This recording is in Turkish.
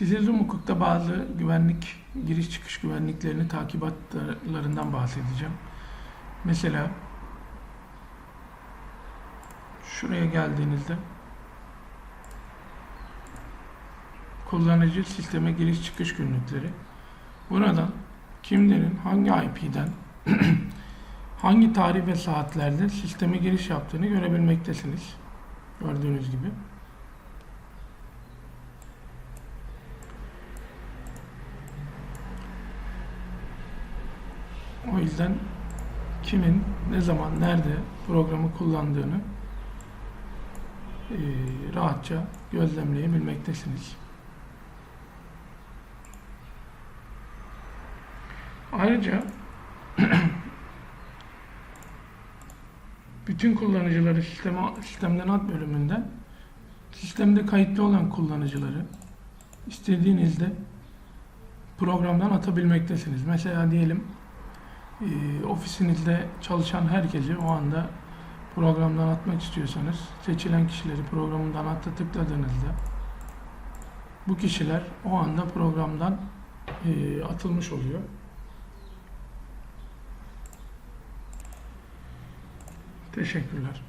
Size hukukta bazı güvenlik, giriş çıkış güvenliklerini takibatlarından bahsedeceğim. Mesela şuraya geldiğinizde kullanıcı sisteme giriş çıkış günlükleri. Buradan kimlerin hangi IP'den hangi tarih ve saatlerde sisteme giriş yaptığını görebilmektesiniz. Gördüğünüz gibi. O yüzden kimin ne zaman nerede programı kullandığını rahatça gözlemleyebilmektesiniz. Ayrıca bütün kullanıcıları sisteme, sistemden at bölümünden sistemde kayıtlı olan kullanıcıları istediğinizde programdan atabilmektesiniz. Mesela diyelim e, ofisinizde çalışan herkesi o anda programdan atmak istiyorsanız seçilen kişileri programdan atta tıkladığınızda bu kişiler o anda programdan e, atılmış oluyor. Teşekkürler.